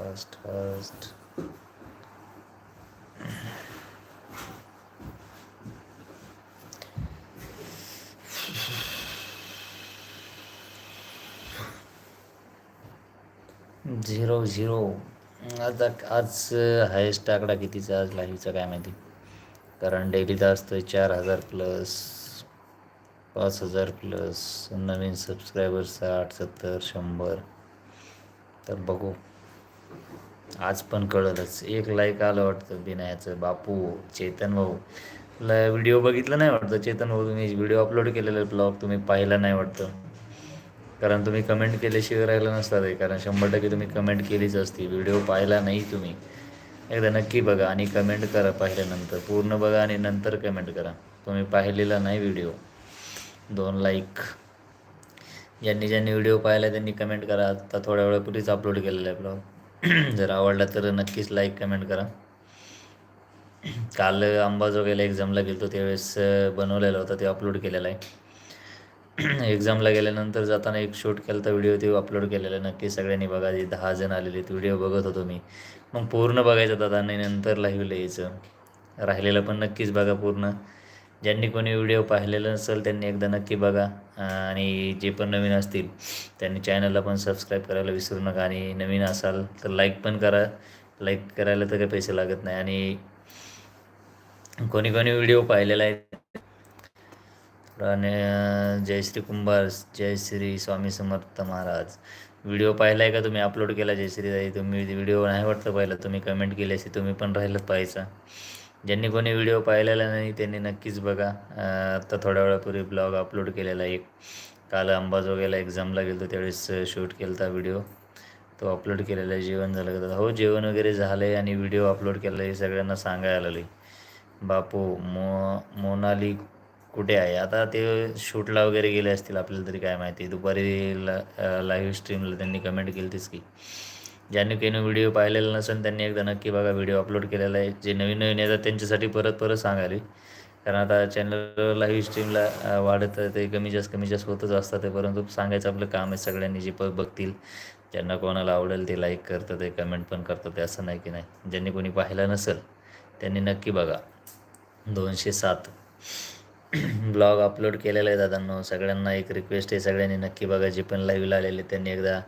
Fast fast zero zero आता आज highest आकडा कितीचा आज लाईव्हचा काय माहिती? कारण डेलीचा असतो चार हजार प्लस पाच हजार प्लस नवीन सबस्क्रायबर साठ सत्तर शंभर. तर बघू. आज पण कळलंच. एक लाईक आलं वाटतं बिनायाचं. बापू चेतन भाऊ. ल व्हिडिओ बघितलं नाही वाटतं? चेतन भाऊ तुम्ही व्हिडिओ अपलोड केलेला ब्लॉग तुम्ही पाहिला नाही वाटतं? कारण तुम्ही कमेंट केल्याशिवाय राहिलं नसतात आहे कारण शंभर टक्के तुम्ही कमेंट केलीच असती. व्हिडिओ पाहिला नाही तुम्ही. एकदा नक्की बघा आणि कमेंट करा पाहिल्यानंतर. पूर्ण बघा आणि नंतर कमेंट करा. तुम्ही पाहिलेला नाही व्हिडिओ दोन लाईक ज्यांनी ज्यांनी व्हिडिओ पाहिला त्यांनी कमेंट करा. आता थोड्या वेळापूर्वीच अपलोड केलेला आहे ब्लॉग जर आवडला तर नक्कीच लाईक कमेंट करा. काल अंबाजोगाईला एक्झामला गेलो त्यावेळेस बनवलेला होता ते अपलोड केलेला आहे. एक्झामला गेल्यानंतर जाताना एक शूट केला तर व्हिडिओ ते अपलोड केलेला आहे. नक्की सगळ्यांनी बघा जे दहा जण आलेले व्हिडिओ बघत होतो मी. मग पूर्ण बघायचं दादा आणि नंतर लाईव्हला यायचं. राहिलेलं पण नक्कीच बघा पूर्ण. ज्यांनी कोणी व्हिडिओ पाहिलेला नसेल त्यांनी एकदा नक्की बघा. आणि जे पण नवीन असतील त्यांनी चॅनलला पण सबस्क्राईब करायला विसरू नका. आणि नवीन असाल तर लाईक पण करा. लाईक करायला तर काही पैसे लागत नाही. आणि कोणी कोणी व्हिडिओ पाहिलेला आहे. आणि जयश्री कुंभार जयश्री स्वामी समर्थ महाराज. व्हिडिओ पाहिला आहे का तुम्ही? अपलोड केला जयश्रीताई तुम्ही व्हिडिओ नाही वाटतं पाहिला तुम्ही कमेंट केली तुम्ही पण राहिलं पाहायचा ज्यांनी कोणी व्हिडिओ पाहिलेला नाही त्यांनी नक्कीच बघा. आत्ता थोड्या वेळापूर्वी ब्लॉग अपलोड केलेला एक. काल अंबाजोगाईला एक्झामला गेलो त्यावेळेस शूट केला होता व्हिडिओ. तो अपलोड केलेला आहे जेवण झालं का हो जेवण वगैरे झालं आहे आणि व्हिडिओ अपलोड केला आहे सगळ्यांना सांगायला आलं बापू मो मोनाली कुठे आहे? आता ते शूटला वगैरे गेले असतील आपल्याला तरी काय माहिती? दुपारी ला लाईव्ह स्ट्रीमला त्यांनी कमेंट केली तीच की. ज्यांनी काही व्हिडिओ पाहिलेला नसेल त्यांनी एकदा नक्की बघा व्हिडिओ अपलोड केलेला आहे. जे नवीन नवीन येतात त्यांच्यासाठी परत परत सांगावी. कारण आता चॅनल लाईव्ह स्ट्रीमला वाढत ते कमी जास्त कमी जास्त होतच असतात ते. परंतु सांगायचं आपलं काम आहे सगळ्यांनी जे प बघतील. ज्यांना कोणाला आवडेल ते लाईक करतं ते कमेंट पण करतं ते असं नाही की नाही. ज्यांनी कोणी पाहिलं नसेल त्यांनी नक्की बघा. दोनशे सात ब्लॉग अपलोड केलेला आहे दादांनो. सगळ्यांना एक रिक्वेस्ट आहे सगळ्यांनी नक्की बघा. जे पण लाईव्हला आलेले त्यांनी एकदा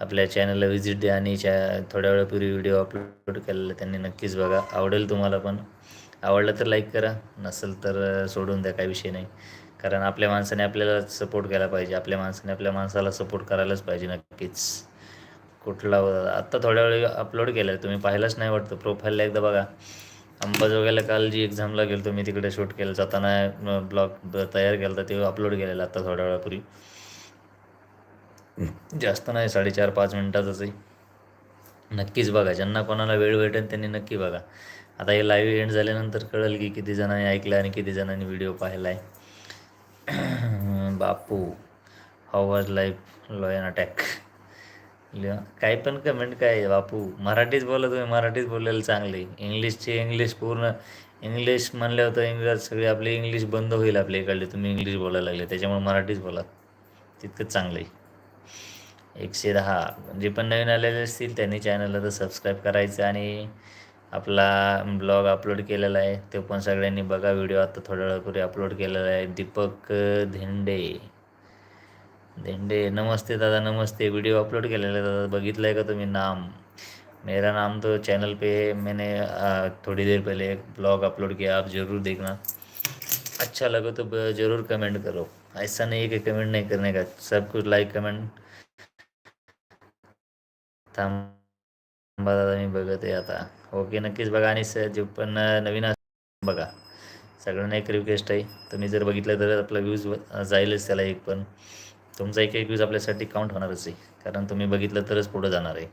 आपल्या चॅनलला व्हिजिट द्या आणि चॅ थोड्या वेळापूर्वी व्हिडिओ अपलोड केलेला त्यांनी नक्कीच बघा. आवडेल तुम्हाला पण. आवडलं तर लाईक करा. नसेल तर सोडून द्या. काही विषय नाही. कारण आपल्या माणसाने आपल्याला सपोर्ट केला पाहिजे. आपल्या माणसाने आपल्या माणसाला सपोर्ट करायलाच पाहिजे नक्कीच. कुठला आत्ता थोड्या वेळ अपलोड केलं आहे तुम्ही पाहिलंच नाही वाटतं. प्रोफाईलला एकदा बघा. अंबाजोग्याला काल जी एक्झामला गेलो मी तिकडे शूट केलं. जाताना ब्लॉग तयार केला तर ते अपलोड केलेलं आत्ता थोड्या वेळापूर्वी. जास्त नाही साडेचार पाच मिनटातच आहे. नक्कीच बघा ज्यांना कोणाला वेळ भेटेल त्यांनी नक्की बघा. आता हे लाईव्ह एंड झाल्यानंतर कळेल की किती जणांनी ऐकलं आणि किती जणांनी व्हिडिओ पाहिला आहे Bapu how was life lion attack काय पण कमेंट काय? आहे बापू मराठीच बोला तुम्ही मराठीच बोललेलं चांगले इंग्लिशचे इंग्लिश पूर्ण इंग्लिश म्हणलं होतं इंग्रज सगळे आपले इंग्लिश बंद होईल आपल्या इकडले. तुम्ही इंग्लिश बोलायला लागले त्याच्यामुळे मराठीच बोला. तितकंच चांगलं आहे. एकशे दहा. जे पण नवीन आलेले असतील त्यांनी चॅनलला तर सबस्क्राईब करायचं आणि आपला ब्लॉग अपलोड केलेला आहे ते पण सगळ्यांनी बघा. व्हिडिओ आता थोड्या वेळापूर्वी अपलोड केलेला आहे. दीपक धेंडे. धेंडे नमस्ते दादा नमस्ते. व्हिडिओ अपलोड केलेला आहे दादा. बघितलं आहे का तुम्ही नाम? मेरा नाम तो चैनल पे मैंने थोड़ी देर पहले एक ब्लॉग अपलोड किया. आप ज़रूर देखना. अच्छा लगे तो ज़रूर कमेंट करो. ऐसा नहीं कि कमेंट नहीं करने का. सब कुछ लाइक कमेंट थांबा. दादा मी बघत आहे आता. ओके नक्कीच बघा आणि स जे पण नवीन बघा. सगळ्यांना एक रिक्वेस्ट आहे. तुम्ही जर बघितलं तर आपला व्ह्यूज जाईलच त्याला एक पण. तुमचा एक एक व्ह्यूज आपल्यासाठी काउंट होणारच आहे. कारण तुम्ही बघितलं तरच पुढं जाणार आहे.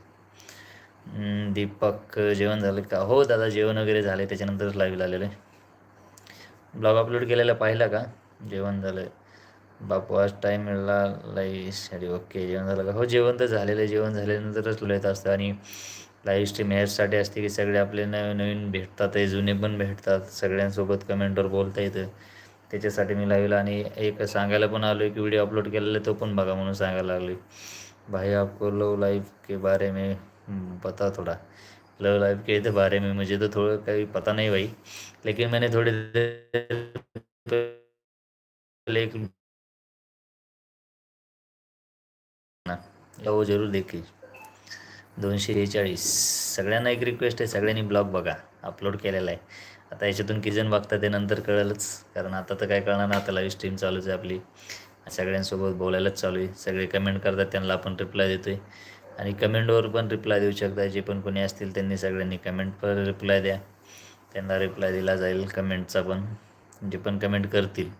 दीपक जेवण झालं का? हो दादा जेवण वगैरे झालं आहे त्याच्यानंतरच लाईव्ह आलेलं आहे. ब्लॉग अपलोड केलेला पाहिला का? जेवण झालं. बापू आज टाईम मिळाला. लाई अरे ओके जेवण झालं का? हो जेवण तर झालेलं आहे. जेवण झाल्यानंतरच तुला येत असतं. आणि लाईव्ह स्ट्रीम ह्याचसाठी असते की सगळे आपले नवीन नवीन भेटतात. जुने पण भेटतात. सगळ्यांसोबत कमेंटवर बोलता येतं. त्याच्यासाठी मी लाईव्हला आणि एक सांगायला पण आलो आहे की व्हिडिओ अपलोड केलेला तो पण बघा म्हणून सांगायला लागलो भाई आपको लव लाईफ के बारे में पता थोड़ा. लव लाइफ के तर बारे में मुझे तो थोड़ा काही पता नाही भाई. लेकिन मैंने थोडे देर एक हो जरूर देखील. दोनशे बेचाळीस. सगळ्यांना एक रिक्वेस्ट आहे सगळ्यांनी ब्लॉग बघा. अपलोड केलेला आहे. आता याच्यातून किजन जण बघतात ते नंतर कळेलच. कारण आता तर काय कळणार आता लाईव्ह स्ट्रीम चालूच आहे आपली. सगळ्यांसोबत बोलायलाच चालू आहे. सगळे कमेंट करतात त्यांना आपण रिप्लाय देतो आहे आणि कमेंटवर पण रिप्लाय देऊ शकता. जे पण कोणी असतील त्यांनी सगळ्यांनी कमेंटवर रिप्लाय द्या. त्यांना रिप्लाय दिला जाईल कमेंटचा पण. जे पण कमेंट करतील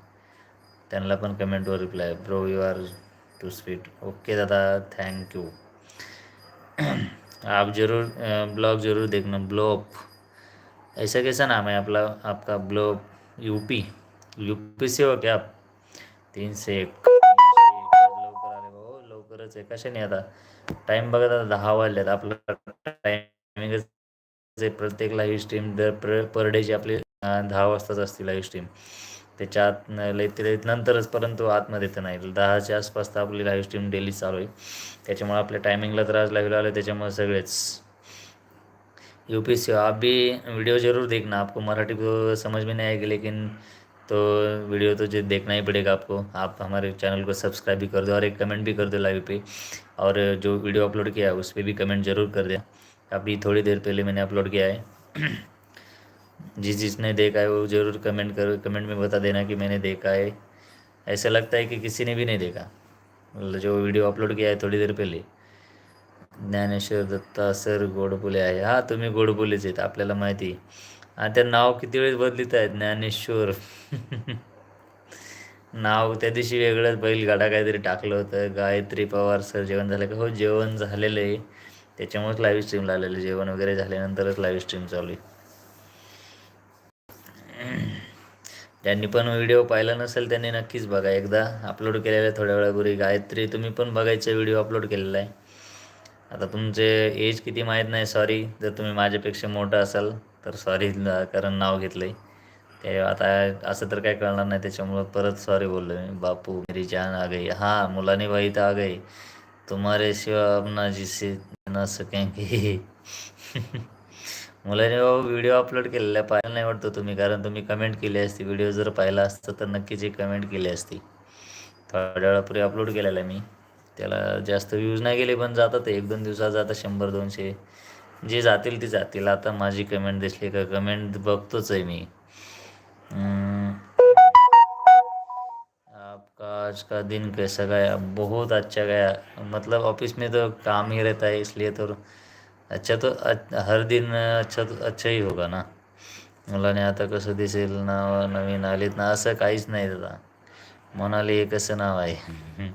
त्यांना पण कमेंटवर reply bro you are too sweet okay दादा थैंक यू आप जरूर ब्लॉग जरूर देखना ब्लॉग ऐसा कैसा नाम है आपला आपका ब्लॉप यूपी यूपी से हो क्या आप? तीन से एक लवकर आले भाऊ लवकरच आहे. कशाने आता? टाईम बघा आता दहा वाजल्यात आपलं टायमिंगच प्रत्येक लाईव्ह स्ट्रीम दर पर पर डेची आपली दहा वाजताच असते लाईव्ह स्ट्रीम त्याच्या आत लईत लईत नंतरच परंतु आतमध्ये तर नाही. दहाच्या आसपास तर आपली लाईव्ह स्ट्रीम डेली चालू आहे. त्याच्यामुळे आपल्या टायमिंगला तर आज लाईव्ह आलं त्याच्यामुळे सगळेच. यू पी सी हो, आप भी वीडियो ज़रूर देखना आपको. मराठी को समझ में नहीं आएगी लेकिन तो वीडियो तो जो देखना ही पड़ेगा आपको. आप हमारे चैनल को सब्सक्राइब भी कर दो और एक कमेंट भी कर दो लाइव पे. और जो वीडियो अपलोड किया है उस पर भी कमेंट ज़रूर कर दें. अभी थोड़ी देर पहले मैंने अपलोड किया है। जिस जिसने देखा है वो ज़रूर कमेंट करो कमेंट में बता देना कि मैंने देखा है। ऐसा लगता है कि किसी ने भी नहीं देखा। जो वीडियो अपलोड किया है थोड़ी देर पहले। ज्ञानेश्वर दत्ता सर गोडबोले आहे. हा तुम्ही गोडबोलेच आहेत आपल्याला माहिती आहे. आणि त्या नाव किती वेळेस बदलित आहेत? ज्ञानेश्वर. नाव त्या दिवशी वेगळंच बैलगाडा काहीतरी टाकलं होतं. गायत्री पवार सर जेवण झालं का? हो जेवण झालेलं आहे. त्याच्यामुळेच लाईव्ह स्ट्रीम लागलेलं जेवण वगैरे झाल्यानंतरच लाईव्ह स्ट्रीम चालू आहे. ज्यांनी पण व्हिडिओ पाहिला नसेल त्यांनी नक्कीच बघा. एकदा अपलोड केलेलं आहे थोड्या वेळापूर्वी गायत्री तुम्ही पण बघायचे व्हिडिओ अपलोड केलेला आहे. आता तुमचे एज किती माहीत नाही सॉरी जर तुम्ही माझ्यापेक्षा मोठं असाल तर सॉरी कारण नाव घेतलं आहे ते आता असं तर काय कळणार नाही त्याच्यामुळं परत सॉरी बोललो मी. बापू मेरी जान आ गई. हां मुलाने भाई तर आ गई. तुम्हारे शिवा अपना जिसे न सकेंगे मुलाने बाबा व्हिडिओ अपलोड केलेला पाहायला नाही वाटतं तुम्ही कारण तुम्ही कमेंट केली असती. व्हिडिओ जर पाहिला असतं तर नक्कीच एक कमेंट केली असती. थोड्या वेळापूर्वी अपलोड केलेला आहे मी. त्याला जास्त व्ह्यूज नाही गेले पण जातात एक दोन दिवसात जातात शंभर दोनशे. जे जातील ते जातील. आता माझी कमेंट दिसली का? कमेंट बघतोच आहे मी. आपका आज का दिन कैसा गया? बहुत अच्छा गया. मतलब ऑफिस में तो काम ही रहता है इसलिए तो अच्छा तो हर दिन अच्छा तो अच्छा ही होगा ना। मुलाने आता कसं दिसेल नाव नवीन आलीत ना असं काहीच नाही दादा मोनाली हे कसं नाव आहे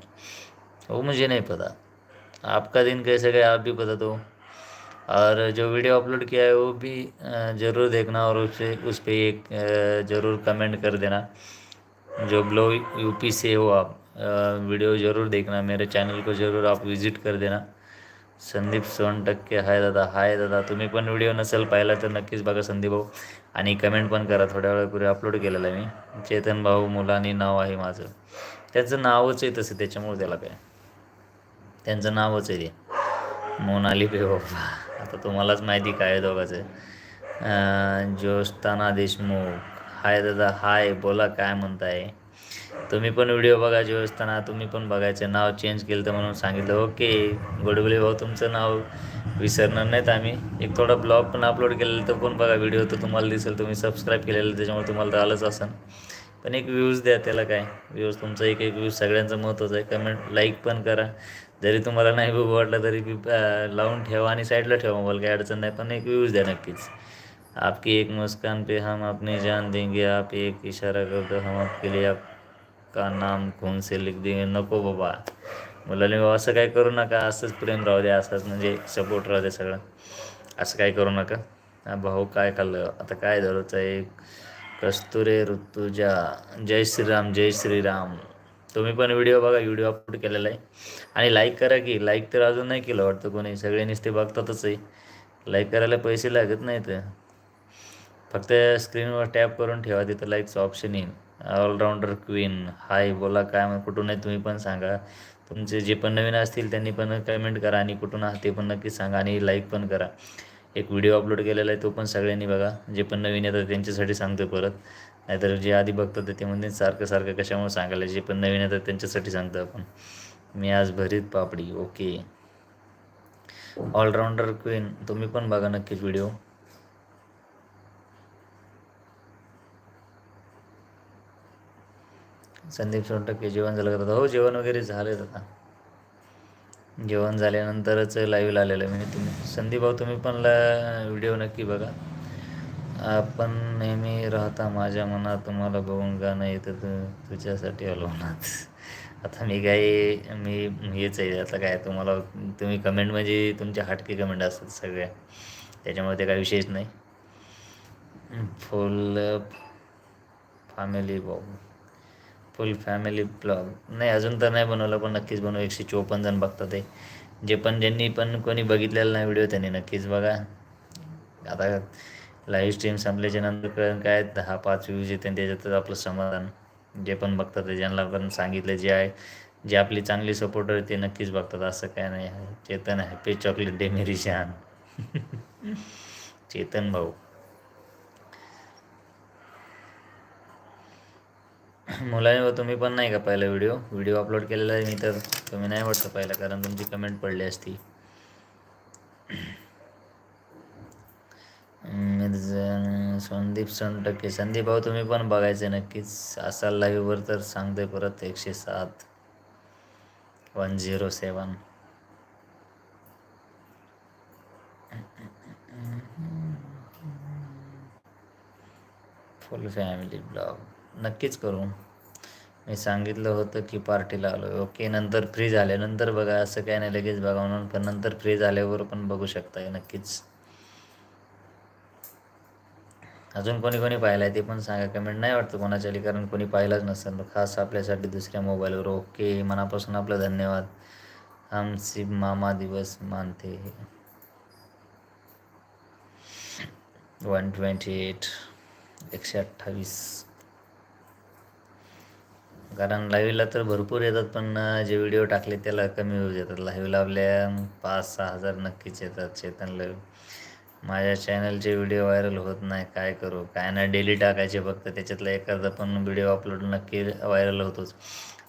वो मुझे नहीं पता। आपका दिन कैसे गया आप भी बता दो। और जो वीडियो अपलोड किया है वो भी ज़रूर देखना और उससे उस पर एक ज़रूर कमेंट कर देना। जो ब्लो यूपी से हो आप वीडियो ज़रूर देखना। मेरे चैनल को ज़रूर आप विज़िट कर देना। संदीप सोन टक्के हाय दादा हाय दादा. तुम्ही पण व्हिडिओ नसेल पाहिला तर नक्कीच बघा संदीप भाऊ. आणि कमेंट पण करा थोड्या वेळापूर्वी अपलोड केलेलं आहे मी. चेतन भाऊ मुलानी नाव आहे माझं. त्याचं नावच आहे तसं त्याच्यामुळे त्याला काय? त्यांचं नावच आहे ते. मोनाली पे बाप्पा आता तुम्हालाच माहिती काय आहे ज्योस्ताना देशमुख. हाय दादा हाय. बोला काय म्हणताय? तुम्ही पण व्हिडिओ बघा असताना तुम्ही पण बघायचं. नाव चेंज केलं तर म्हणून सांगितलं ओके गोडबोले भाऊ तुमचं नाव विसरणार नाहीत आम्ही. एक थोडा ब्लॉग पण अपलोड केलेलं तर पण बघा व्हिडिओ तर तुम्हाला दिसेल. तुम्ही सबस्क्राईब केलेलं त्याच्यामुळे तुम्हाला तर आलंच असेल. पण एक व्ह्यूज द्या त्याला काय. व्ह्यूज तुमचा एक एक व्ह्यूज सगळ्यांचं महत्त्वाचं आहे. कमेंट लाईक पण करा. जरी तुम्हाला नाही बघू वाटलं तरी बी लावून ठेवा आणि साईडला ठेवा मोबाईल काही अडचण नाही. पण एक व्ह्यूज द्या नक्कीच. आपकी एक मुस्कान पे हम अपनी जान देंगे आप एक इशारा कर दो हम आपके लिए का नाम खून से लिख दे नको बाबा. मुलाने बाबा असं काय करू नका. असंच प्रेम राहू दे असंच म्हणजे सपोर्ट राहू दे सगळं. असं काय करू नका. हा भाऊ काय खाल्लं? आता काय धरूचं आहे? कस्तुरे ऋतुजा. जय श्रीराम जय श्रीराम. तुम्ही पण व्हिडिओ बघा. व्हिडिओ अपलोड केलेला आहे. आणि लाईक करा की. लाईक तर अजून नाही केलं वाटतं कोणी. सगळे नुसते बघतातच आहे. लाईक करायला पैसे लागत नाहीत. फक्त स्क्रीनवर टॅप करून ठेवा. तिथं लाईकचं ऑप्शन येईल ऑलराऊंडर क्वीन हाय बोला काय कुठून आहे तुम्ही पण सांगा. तुमचे जे पण नवीन असतील त्यांनी पण कमेंट करा आणि कुठून आहात ते पण नक्की सांगा आणि लाईक पण करा. एक व्हिडिओ अपलोड केलेला आहे तो पण सगळ्यांनी बघा. जे पण नवीन येतात त्यांच्यासाठी सांगतो परत. नाहीतर जे आधी बघतात ते म्हणजे सारखं सारखं कशामुळे सांगायला? जे पण नवीन येतात त्यांच्यासाठी सांगतो आपण. मी आज भरीत पापडी ओके ऑलराऊंडर क्वीन तुम्ही पण बघा नक्कीच व्हिडिओ संदीप सोनटक्के जेवण झालं का हो जेवण वगैरे झालं आता जेवण झाल्यानंतरच लाईव्ह आलेलं मी. तुम्ही संदीप भाऊ तुम्ही पण ला व्हिडिओ नक्की बघा. आपण नेहमी राहता माझ्या मनात तुम्हाला बघून गाणं येतं तू तुझ्यासाठी आलो ना आता मी काही मी हेच आहे. आता काय तुम्हाला तुम्ही कमेंट म्हणजे तुमच्या हटके कमेंट असतात सगळ्या त्याच्यामुळे ते काय विशेष नाही. फुल फॅमिली भाऊ. फुल फॅमिली ब्लॉग नाही अजून तर नाही बनवलं पण नक्कीच बनवू. एकशे चोपन्न जण बघतात ते. जे पण ज्यांनी पण कोणी बघितलेला नाही व्हिडिओ त्यांनी नक्कीच बघा. आता लाईव्ह स्ट्रीम संपल्याच्या नंतर कळण काय दहा पाच व्ह्यूज येते त्याच्यातच आपलं समाधान. जे पण बघतात ते ज्यांना पण सांगितलं जे आहे जे आपली चांगली सपोर्टर ते नक्कीच बघतात. असं काय नाही. आहे चेतन हॅपी चॉकलेट डे मेरी शान. चेतन भाऊ. मुलांनी तुम्ही पण नाही का पहिला व्हिडिओ? व्हिडिओ अपलोड केलेला आहे मी तर. तुम्ही नाही वाटतं पाहिला कारण तुमची कमेंट पडली असती. संदीप टक्के संदीप भाऊ तुम्ही पण बघायचं नक्कीच. असाल लाईव्हवर तर सांगते परत एकशे सात. One zero seven full family blog नक्कीच करू. मी सांगितलं होतं की पार्टीला आलो ओके नंतर फ्री झाल्यानंतर बघा असं काय नाही लगेच बघा म्हणून. पण नंतर फ्री झाल्यावर पण बघू शकताय नक्कीच. अजून कोणी कोणी पाहिलं आहे ते पण सांगा कमेंट नाही वाटतं कोणाच्या कारण कोणी पाहिलंच नसेल. खास आपल्यासाठी दुसऱ्या मोबाईलवर. ओके मनापासून आपलं धन्यवाद. हम सिब मामा दिवस मानते वन ट्वेंटी एट एकशे अठ्ठावीस. कारण लाईव्हला तर भरपूर येतात पण जे व्हिडिओ टाकले त्याला कमी व्ह्यूज येतात. लाईव्हला आपल्या पाच सहा हजार नक्कीच येतात चेतन लाईव्ह माझ्या चॅनलचे व्हिडिओ व्हायरल होत नाही काय करू? काय नाही डेली टाकायचे फक्त. त्याच्यातला एखादा पण व्हिडिओ अपलोड नक्की व्हायरल होतोच.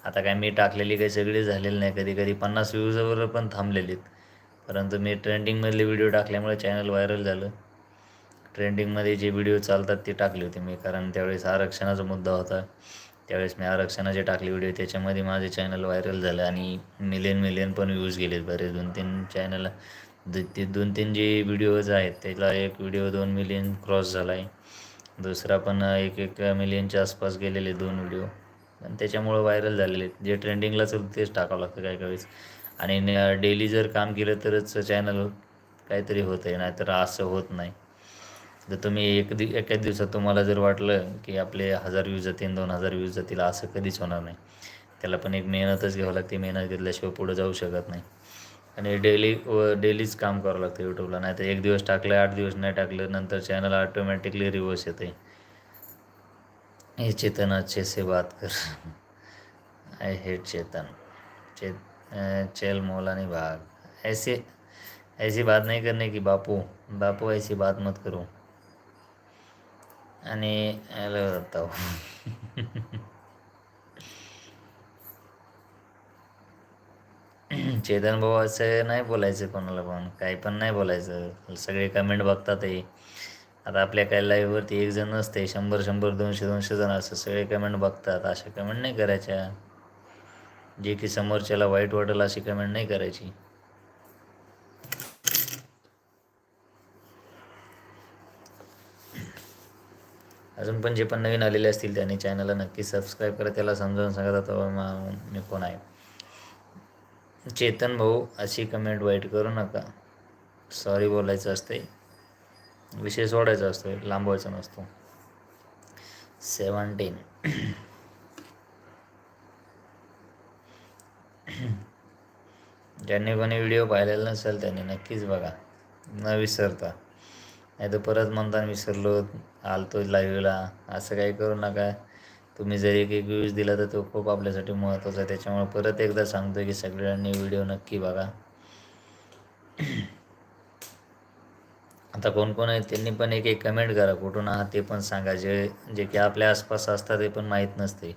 आता काय मी टाकलेली काही सगळी झालेली नाही. कधी कधी पन्नास व्ह्यूजवर पण थांबलेलीत. परंतु मी ट्रेंडिंगमधले व्हिडिओ टाकल्यामुळे चॅनल व्हायरल झालं. ट्रेंडिंगमध्ये जे व्हिडिओ चालतात ते टाकले होते मी कारण त्यावेळेस आरक्षणाचा मुद्दा होता. त्यावेळेस मी आरक्षणाचे टाकले व्हिडिओ त्याच्यामध्ये माझे चॅनल व्हायरल झालं आणि मिलियन मिलियन पण व्ह्यूज गेलेत बरेच. दोन तीन चॅनल ते दोन तीन जे व्हिडिओज आहेत त्याला एक व्हिडिओ दोन मिलियन क्रॉस झाला आहे दुसरा पण एक एक मिलियनच्या आसपास गेलेले दोन व्हिडिओ पण त्याच्यामुळं व्हायरल झालेले जे ट्रेंडिंगला चालू तेच टाकावं लागतं काय वेळेस. आणि डेली जर काम केलं तरच चॅनल काहीतरी होतं आहे नाहीतर असं होत नाही. तर तुम्ही एक दि एकाच दिवसात तुम्हाला जर वाटलं की आपले हजार व्ह्यूज जातील दोन हजार व्ह्यूज जातील असं कधीच होणार नाही. त्याला पण एक मेहनतच घ्यावं लागते. मेहनत घेतल्याशिवाय पुढं जाऊ शकत नाही. आणि डेली व डेलीच काम करावं लागतं यूट्यूबला. नाही तर एक दिवस टाकलं आठ दिवस नाही टाकलं नंतर चॅनल ऑटोमॅटिकली रिवर्स येते. हे चेतन अच्छे से बात कर. I hate Chetan. चेत चेल मौलानी भाग. ऐसे ऐसी बात नहीं करने की बापू बापू ऐसी बात मत करो. आणि हॅलो जाता चेतन भाऊ असं नाही बोलायचं कोणाला पण काही पण नाही बोलायचं. सगळे कमेंट बघतात आता आपल्या काही लाईव्हवरती एक जण नसते शंभर शंभर दोनशे दोनशे जण असं सगळे कमेंट बघतात. अशा कमेंट नाही करायच्या. जे की समोरच्याला वाईट वाटेल अशी कमेंट नाही करायची. अजून पण जे पण नवीन आलेले असतील त्यांनी चॅनलला नक्की सबस्क्राईब करा. त्याला समजावून सांगत आता मी कोण आहे? चेतन भाऊ अशी कमेंट वाईट करू नका. सॉरी बोलायचं असते विषय सोडायचा असतो लांबवायचा नसतो. सेवन्टीन ज्यांनी कोणी व्हिडिओ पाहिलेला नसेल त्यांनी नक्कीच बघा. न विसरता. नाही तर परत म्हणताना विसरलो आलतो लाईव्हला असं काही करू नका. तुम्ही जर एक एक व्ह्यूज दिला तर तो खूप आपल्यासाठी महत्त्वाचा आहे. त्याच्यामुळे परत एकदा सांगतो की सगळ्यांनी व्हिडिओ नक्की बघा. आता कोण कोण आहेत त्यांनी पण एक एक कमेंट करा. कुठून आहात ते पण सांगा. जे जे की आपल्या आसपास असतात ते पण माहीत नसते.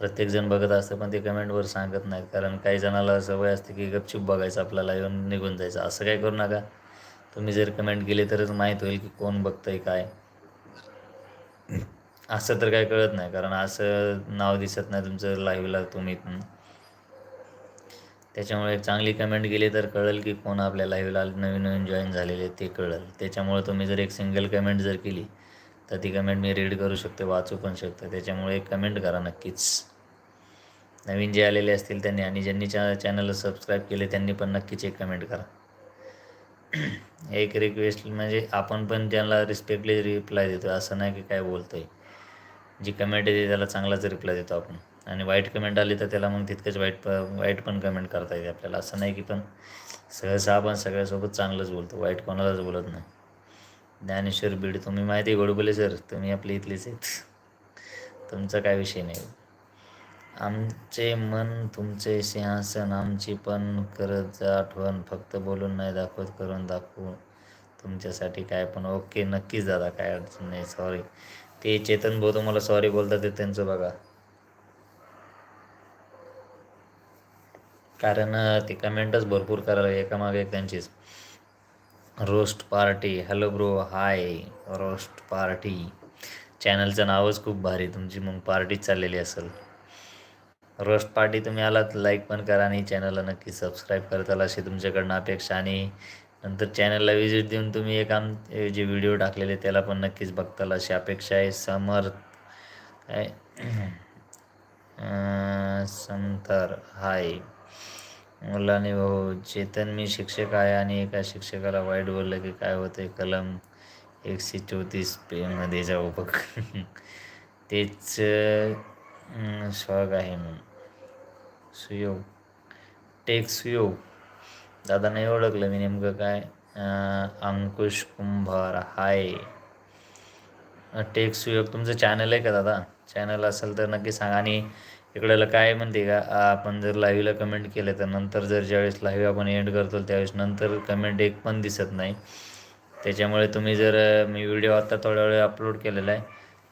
प्रत्येकजण बघत असतं पण ते कमेंटवर सांगत नाहीत. कारण काही जणाला सवय असते की गपचूप बघायचं आपल्याला येऊन निघून जायचं. असं काय करू नका. तुम्ही जर कमेंट केली तरच माहीत होईल की कोण बघतंय काय. असं तर काय कळत नाही कारण असं नाव दिसत नाही तुमचं लाईव्हला तुम्ही. पण त्याच्यामुळे चांगली कमेंट केली तर कळेल की कोण आपल्या लाईव्हला नवीन नवीन जॉईन झालेले ते कळेल. त्याच्यामुळे तुम्ही जर एक सिंगल कमेंट जर केली तर ती कमेंट मी रीड करू शकते वाचू पण शकतो. त्याच्यामुळे एक कमेंट करा नक्कीच. नवीन जे आलेले असतील त्यांनी आणि ज्यांनी चा चॅनलला सबस्क्राईब केले त्यांनी पण नक्कीच एक कमेंट करा. एक रिक्वेस्ट म्हणजे आपण पण त्यांना रिस्पेक्टली रिप्लाय देतो असं नाही की काय बोलतो आहे जी कमेंट येते त्याला चांगलाच रिप्लाय देतो आपण. आणि वाईट कमेंट आली तर त्याला मग तितकंच वाईट प वाईट पण कमेंट करता येते आपल्याला. असं नाही की पण सहसा आपण सगळ्यासोबत चांगलंच बोलतो वाईट कोणालाच बोलत नाही. ज्ञानेश्वर बीड तुम्ही माहिती आहे गोडबोले सर तुम्ही आपली इथलीच आहेत. तुमचा काय विषय नाही. आमचे मन तुमचे सिंहासन आमची पण करत आठवण फक्त बोलून नाही दाखवत करून दाखवू. तुमच्यासाठी काय पण ओके नक्कीच दादा काय अडचण नाही सॉरी ते चेतन भाऊ तुम्हाला सॉरी बोलतात ते त्यांचं बघा. कारण ते कमेंटच भरपूर करायला एकामागे एक त्यांचीच. Roast party hello bro hi roast party. चॅनलचं नावच खूप भारी तुमची मग पार्टीच चाललेली असेल. रोस्ट पार्टी तुम्ही आलात लाईक पण करा आणि चॅनलला नक्की सबस्क्राईब करताल अशी तुमच्याकडनं अपेक्षा आणि नंतर चॅनलला व्हिजिट देऊन तुम्ही एक आम जे व्हिडिओ टाकलेले त्याला पण नक्कीच बघताल अशी अपेक्षा आहे. समर काय? समथर हाय मुलाने भाऊ चेतन मी शिक्षक आहे आणि एका शिक्षकाला वाईट बोललं की काय होतं कलम एकशे चौतीस पेमध्ये जाऊ बघ. तेच शॉक आहे म्हणून. सुयोग. टेक सुयोग. दादा नाही ओळखलं मी नेमकं काय? अंकुश कुंभार. हाय. टेक सुयोग तुमचं चॅनल आहे का दादा? चॅनल असेल तर नक्की सांगा. आणि इकडलं काय म्हणते का? आपण जर लाईव्हला कमेंट केलं तर नंतर जर ज्यावेळेस लाईव्ह आपण एंड करतो त्यावेळेस नंतर कमेंट एक पण दिसत नाही. त्याच्यामुळे तुम्ही जर मी व्हिडिओ आता थोड्या वेळ अपलोड केलेला आहे.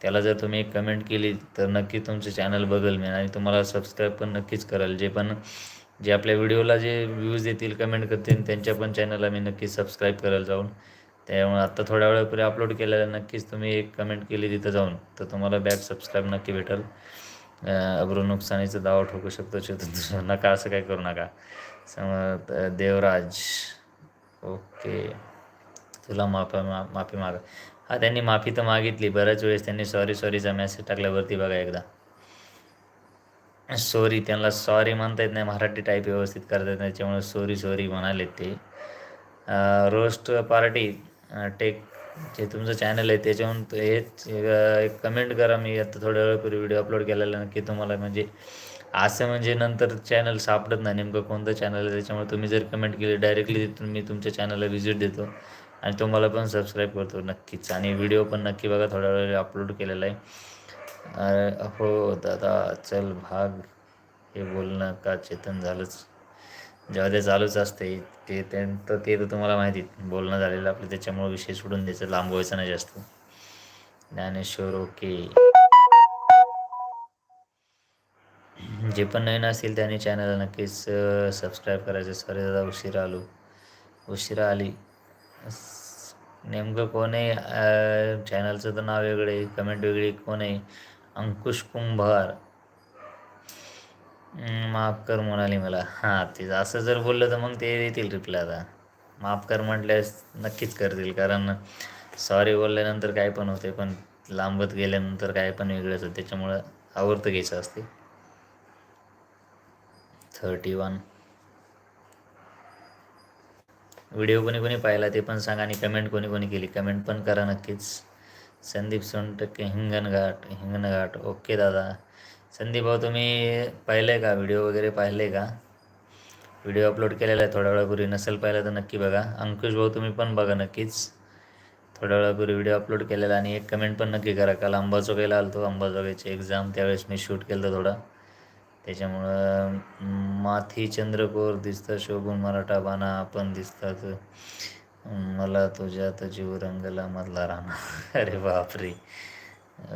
त्याला जर तुम्ही एक कमेंट केली तर नक्की तुमचं चॅनल बघेल मी आणि तुम्हाला सबस्क्राईब पण नक्कीच कराल. जे पण जे आपल्या व्हिडिओला जे व्ह्यूज देतील कमेंट करतील त्यांच्या पण चॅनलला मी नक्की सबस्क्राईब करायला जाऊन. त्यामुळे आत्ता थोड्या वेळापूर्वी अपलोड केलेलं नक्कीच तुम्ही एक कमेंट केली तिथं जाऊन तर तुम्हाला बॅक सबस्क्राईब नक्की भेटेल. अब्रू नुकसानीचा दावा ठोकू शकतो नका असं काय करू नका. सम देवराज. ओके. तुला माफी मा माफी मागा. त्यांनी माफी तर मागितली. बऱ्याच वेळेस त्यांनी सॉरी सॉरीचा मेसेज टाकल्यावरती बघा एकदा. सॉरी त्यांना सॉरी म्हणता येत नाही. मराठी टाईप व्यवस्थित करता येत नाही. त्याच्यामुळे सॉरी सॉरी म्हणाले ते. रोस्ट पार्टी टेक जे तुमचं चॅनल आहे त्याच्याहून हेच एक कमेंट करा. मी आता थोड्या वेळापूर्वी व्हिडिओ अपलोड केलेला नक्की तुम्हाला म्हणजे असं म्हणजे नंतर चॅनल सापडत नाही. नेमकं कोणतं चॅनल आहे? त्याच्यामुळे तुम्ही जर कमेंट केली डायरेक्टली तिथून मी तुमच्या चॅनलला व्हिजिट देतो. आणि तुम्हाला पण सबस्क्राईब करतो नक्कीच. आणि व्हिडिओ पण नक्की बघा थोड्या वेळ अपलोड केलेला आहे. हो दादा चल भाग. हे बोलणं का चेतन झालंच? जेव्हा ते चालूच असते ते तर ते तर तुम्हाला माहिती बोलणं झालेलं आपलं त्याच्यामुळे विषय सोडून द्यायचं लांबवायचं नाही जास्त. ज्ञानेश्वर ओके. जे पण नवीन असतील त्यांनी चॅनलला नक्कीच सबस्क्राईब करायचं. सॉरी दादा उशिरा आलो. उशिरा आली. नेमकं कोण आहे? चॅनलचं तर नाव वेगळे कमेंट वेगळी कोण आहे? अंकुश कुंभार. माफ कर म्हणाली मला. हां ते असं जर बोललं तर मग ते देतील रिप्लाय आता. माफ कर म्हटल्यास नक्कीच करतील कारण सॉरी बोलल्यानंतर काय पण होते पण लांबत गेल्यानंतर काय पण वेगळंच होतं त्याच्यामुळं आवडतं घ्यायचं असते. थर्टी वन व्हिडिओ कोणी कोणी पाहिला ते पण सांगा आणि कमेंट कोणी कोणी केली. कमेंट पण करा नक्कीच. संदीप सोनटक्के हिंगणघाट हिंगणघाट. ओके दादा. संदीप भाऊ तुम्ही पाहिलं आहे का? व्हिडिओ वगैरे पाहिले का? व्हिडिओ अपलोड केलेला आहे थोड्या वेळापूर्वी. नसेल पाहिलं तर नक्की बघा. अंकुश भाऊ तुम्ही पण बघा नक्कीच. थोड्या वेळापूर्वी व्हिडिओ अपलोड केलेला आणि एक कमेंट पण नक्की करा. काल अंबाजोगाईला तो अंबाजोगाईची एक्झाम त्यावेळेस मी शूट केलं होतं थोडा. त्याच्यामुळं माथी चंद्रकोर दिसतं शोभून मराठा बाणा आपण दिसतात. मला तुझ्यात जीव रंगला मधला राणा अरे बापरे.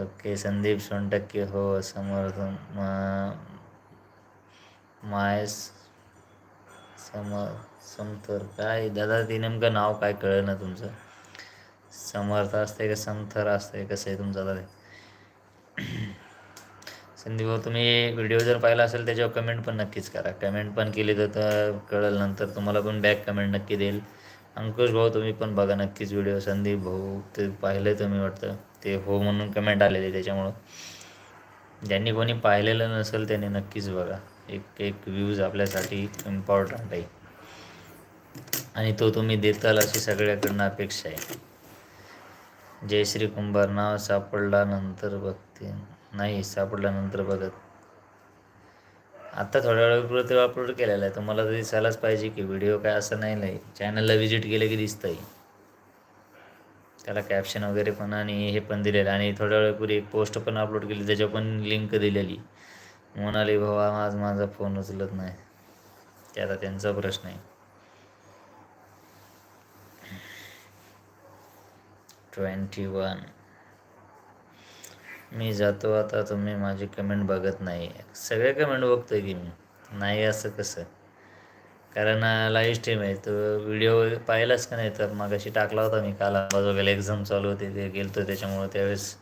ओके संदीप सोनटक्के हो समर्थ माय मायस सम समथर काय? दादा ते नेमकं नाव काय कळलं ना तुमचं? समर्थ असतंय का समथर असतंय? कसं आहे तुमचं दादा? संदीप भाऊ तुम्ही व्हिडिओ जर पाहिला असेल त्याच्यावर कमेंट पण नक्कीच करा. कमेंट पण केली तर तर कळेल नंतर तुम्हाला पण बॅक कमेंट नक्की देईल. अंकुश भाऊ तुम्ही पण बघा नक्कीच व्हिडिओ. संदीप भाऊ ते पाहिलं तुम्ही वाटतं. ते हो म्हणून कमेंट आलेली त्याच्यामुळं. ज्यांनी कोणी पाहिलेलं नसेल त्यांनी नक्कीच बघा. एक एक व्ह्यूज आपल्यासाठी इम्पॉर्टंट आहे. आणि तो तुम्ही देताल अशी सगळ्याकडनं अपेक्षा आहे. जयश्री कुंभार नाव सापडला नंतर बघते. नाही सापडल्यानंतर बघत. आत्ता थोड्या वेळापूर्वी अपलोड केलेला आहे तुम्हाला तर दिसायलाच पाहिजे की व्हिडिओ काय असं नाही नाही चॅनलला व्हिजिट केलं की दिसतंय. त्याला कॅप्शन वगैरे पण आणि हे पण दिलेलं. आणि थोड्या वेळापूर्वी एक पोस्ट पण अपलोड केली त्याच्या पण लिंक दिलेली. म्हणाले भाऊ आज माझा फोन उचलत नाही. ते आता त्यांचा प्रश्न आहे. ट्वेंटी वन मी जातो आता तुम्ही माझी कमेंट बघत नाही. सगळे कमेंट बघतोय की मी. नाही असं कसं? कारण लाईव्ह स्ट्रीम आहे तो व्हिडिओ पाहिलाच का नाही? तर मग अशी टाकला होता मी काल. वगैरे एक्झाम चालू होती ते गेलतो त्याच्यामुळं त्यावेळेस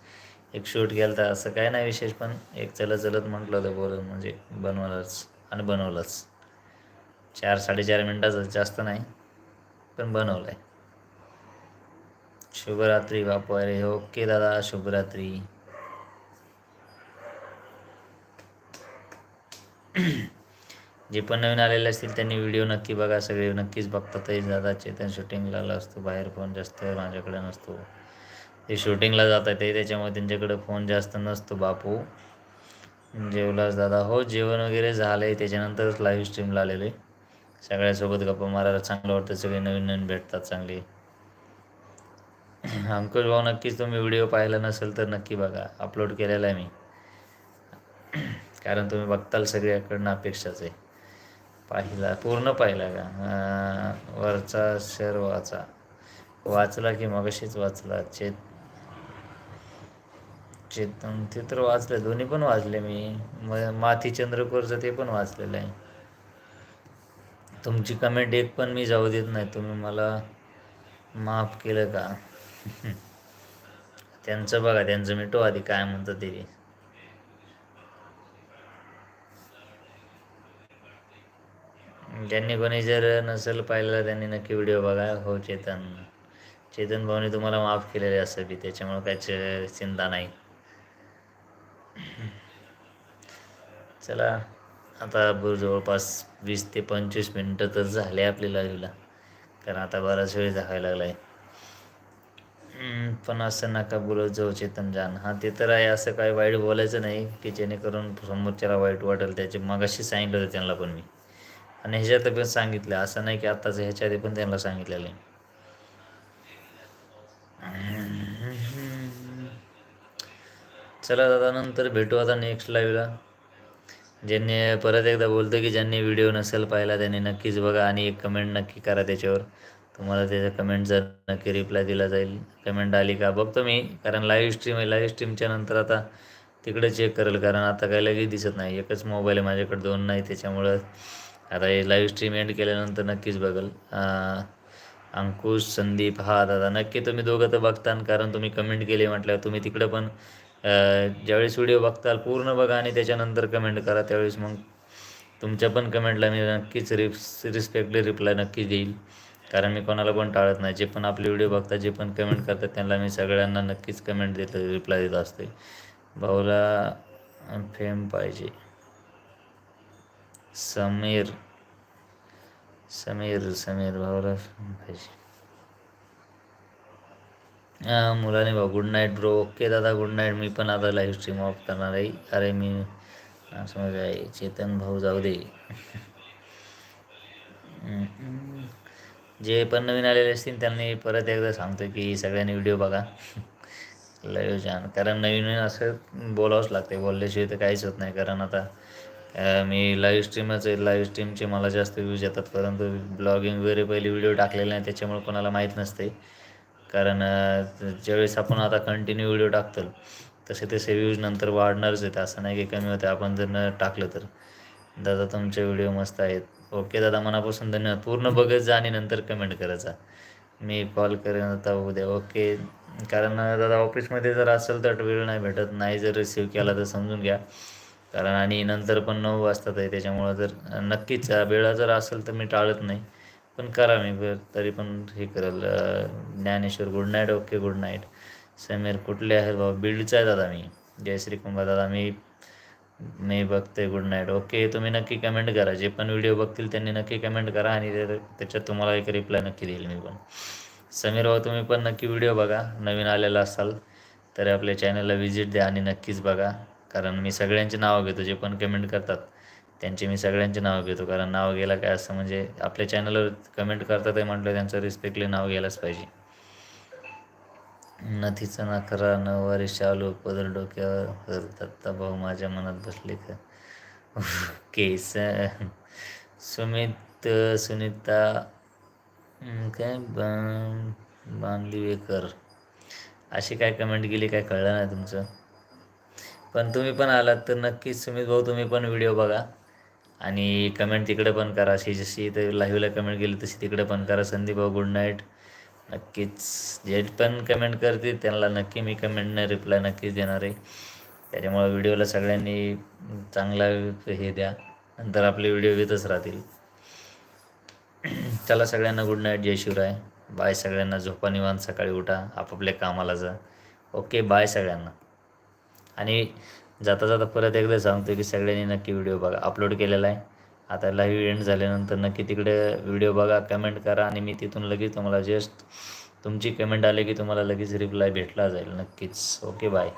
एक शूट केलं तर असं काय नाही विशेष पण एक चलत चलत म्हटलं होतं बोलून म्हणजे बनवलंच आणि बनवलंच. चार साडेचार मिनटाचं जास्त नाही पण बनवलं आहे शुभरात्री बापू. अरे ओके दादा शुभरात्री. जे पण नवीन आलेले असतील त्यांनी व्हिडिओ नक्की बघा सगळे. नक्कीच बघतात दादा चेतन शूटिंगला असतो. बाहेर फोन जास्त माझ्याकडे नसतो. ते शूटिंगला जात आहे ते त्याच्यामुळे त्यांच्याकडे फोन जास्त नसतो. बापू जेवलास दादा? हो जेवण वगैरे झालं आहे त्याच्यानंतरच लाईव्ह स्ट्रीमला आलेले. सगळ्यासोबत गप्पा मारायला चांगलं वाटतं. सगळे नवीन नवीन भेटतात चांगले. अंकुश भाऊ नक्कीच तुम्ही व्हिडिओ पाहिला नसेल तर नक्की बघा. अपलोड केलेला आहे मी. कारण तुम्ही बघताल सगळ्याकडनं अपेक्षाच. आहे पाहिला पूर्ण पाहिला का? वरचा शर वाचा. वाचला की मगाशीच वाचला. चेत चेतन ते तर वाचले दोन्ही पण वाचले मी. म माथी चंद्रकोरचं ते पण वाचलेलं आहे. तुमची कमेंट एक पण मी जाऊ देत नाही. तुम्ही मला माफ केलं का? त्यांचं बघा त्यांचं मिटो आधी काय म्हणतं ते. ज्यांनी कोणी जर नसेल पाहिलेला त्यांनी नक्की व्हिडिओ बघा. हो चेतन. चेतन भाऊने तुम्हाला माफ केलेले असं बी त्याच्यामुळं काय चिंता नाही. चला आता जवळपास वीस ते पंचवीस मिनटं तर झाले आपल्या लाईव्हला. कारण आता बराच वेळ झाकायला लागला आहे पण असं नका बोलत जाऊ चेतन जान. हां ते तर आहे असं काही वाईट बोलायचं नाही की जेणेकरून समोरच्याला वाईट वाटेल. त्याचे मगाशी सांगितलं होतं त्यांना पण मी. आणि ह्याच्यात पण सांगितलं असं नाही की आत्ताच ह्याच्या आधी पण त्यांना सांगितलेलं आहे. चला दादा नंतर भेटू आता नेक्स्ट लाईव्हला ज्यांनी परत एकदा बोलतो की ज्यांनी व्हिडिओ नसेल पाहिला त्यांनी नक्कीच बघा आणि एक कमेंट नक्की करा त्याच्यावर. तुम्हाला त्याच्या कमेंट जर नक्की रिप्लाय दिला जाईल. कमेंट आली का बघतो मी कारण लाईव्ह स्ट्रीम आहे. लाईव्ह स्ट्रीमच्या नंतर आता तिकडे चेक करेल कारण आता काही लगेच दिसत नाही. एकच मोबाईल आहे माझ्याकडे दोन नाही त्याच्यामुळं आता हे लाईव्ह स्ट्रीम एंड केल्यानंतर नक्कीच बघल. अंकुश संदीप हा दादा नक्की तुम्ही दोघं तर बघता कारण तुम्ही कमेंट केली म्हटल्यावर तुम्ही तिकडं पण ज्यावेळेस व्हिडिओ बघताल पूर्ण बघा आणि त्याच्यानंतर कमेंट करा. त्यावेळेस मग तुमच्या पण कमेंटला मी नक्कीच रिप्स रिस्पेक्टली रिप्लाय नक्की देईल. कारण मी कोणाला पण टाळत नाही. जे पण आपले व्हिडिओ बघतात जे पण कमेंट करतात त्यांना मी सगळ्यांना नक्कीच कमेंट देतो रिप्लाय देत असते. भाऊला फेम पाहिजे. समीर समीर समीर भाऊला पाहिजे मुलाने भाऊ गुड नाईट ब्रो ओके दादा गुड नाईट मी पण आता लाईव्ह स्ट्रीम ऑफ करणार आहे. अरे मी समज आहे. चेतन भाऊ जाऊ दे. जे पण नवीन आलेले असतील त्यांनी परत एकदा सांगतो की सगळ्यांनी व्हिडिओ बघा. लय छान. कारण नवीन नवीन असं बोलावंच लागते बोलल्याशिवाय तर काहीच होत नाही. कारण आता मी लाईव्ह स्ट्रीमच आहे. लाईव्ह स्ट्रीमचे मला जास्त व्ह्यूज येतात. परंतु ब्लॉगिंग वगैरे पहिले व्हिडिओ टाकलेले नाही. त्याच्यामुळे कोणाला माहीत नसते. कारण ज्यावेळेस आपण आता कंटिन्यू व्हिडिओ टाकतो तसे तसे व्ह्यूज नंतर वाढणारच आहेत. असं नाही की कमी होते. आपण जर न टाकलं तर. दादा तुमचे व्हिडिओ मस्त आहेत. ओके दादा मनापासून धन्यवाद. पूर्ण बघत जा आणि नंतर कमेंट करायचा मी कॉल करेन आता उद्या. ओके कारण दादा ऑफिसमध्ये जर असेल तर वेळ नाही भेटत. नाही जर रिसिव्ह केला तर समजून घ्या. कारण आणि नंतर पण नऊ वाजतात आहे त्याच्यामुळं जर नक्कीच वेळा जर असेल तर मी टाळत नाही. पण करा मी तरी पण हे करेल Dnyaneshwar good night okay good night Sameer कुठले आहेत बाबा बीडचा आहे दादा मी. जय श्री कुंभा दादा मी मी बघते गुड नाईट ओके तुम्ही नक्की कमेंट करा. जे पण व्हिडिओ बघतील त्यांनी नक्की कमेंट करा आणि त्याच्यात तुम्हाला एक रिप्लाय नक्की देईल मी पण. समीर भाऊ तुम्ही पण नक्की व्हिडिओ बघा. नवीन आलेला असाल तर आपल्या चॅनलला व्हिजिट द्या आणि नक्कीच बघा. कारण मी सगळ्यांची नावं घेतो जे पण कमेंट करतात त्यांची मी सगळ्यांची नावं घेतो. कारण नाव घ्यायला काय असं म्हणजे आपल्या चॅनलवर कमेंट करतात आहे म्हटलं त्यांचं रिस्पेक्टली नाव घ्यायलाच पाहिजे. नथीचा नखरा नववारी शालू पदर डोक्यावर दत्ता भाऊ माझ्या मनात बसले का? ओके स सुमित सुनीता काय बा- बांदिवेकर अशी काय कमेंट केली काय कळलं नाही तुमचं? पण तुम्ही पण आलात तर नक्कीच सुमित भाऊ तुम्ही पण व्हिडिओ बघा. आणि कमेंट तिकडे पण करा. अशी जशी इथे लाईव्हला कमेंट केली तशी तिकडे पण करा. संदीप भाऊ गुड नाईट नक्कीच जे पण कमेंट करतील. त्यांना नक्की मी कमेंटने रिप्लाय नक्कीच देणार आहे. त्याच्यामुळे व्हिडिओला सगळ्यांनी चांगला हे द्या. नंतर आपले व्हिडिओ येतच राहतील. चला सगळ्यांना गुड नाईट जय शिवराय. बाय सगळ्यांना. झोपा निवांत. सकाळी उठा. आपापल्या कामाला जा. ओके बाय सगळ्यांना. आणि जाता जाता परत एकदा सांगतो की सगळ्यांनी नक्की व्हिडिओ बघा. अपलोड केलेला आहे. आता लाईव्ह एंड झाल्यानंतर नक्की तिकडे व्हिडिओ बघा कमेंट करा आणि मी तिथून लगेच तुम्हाला जस्ट तुमची कमेंट आली की तुम्हाला लगेच रिप्लाय भेटला जाईल. नक्कीच. Okay bye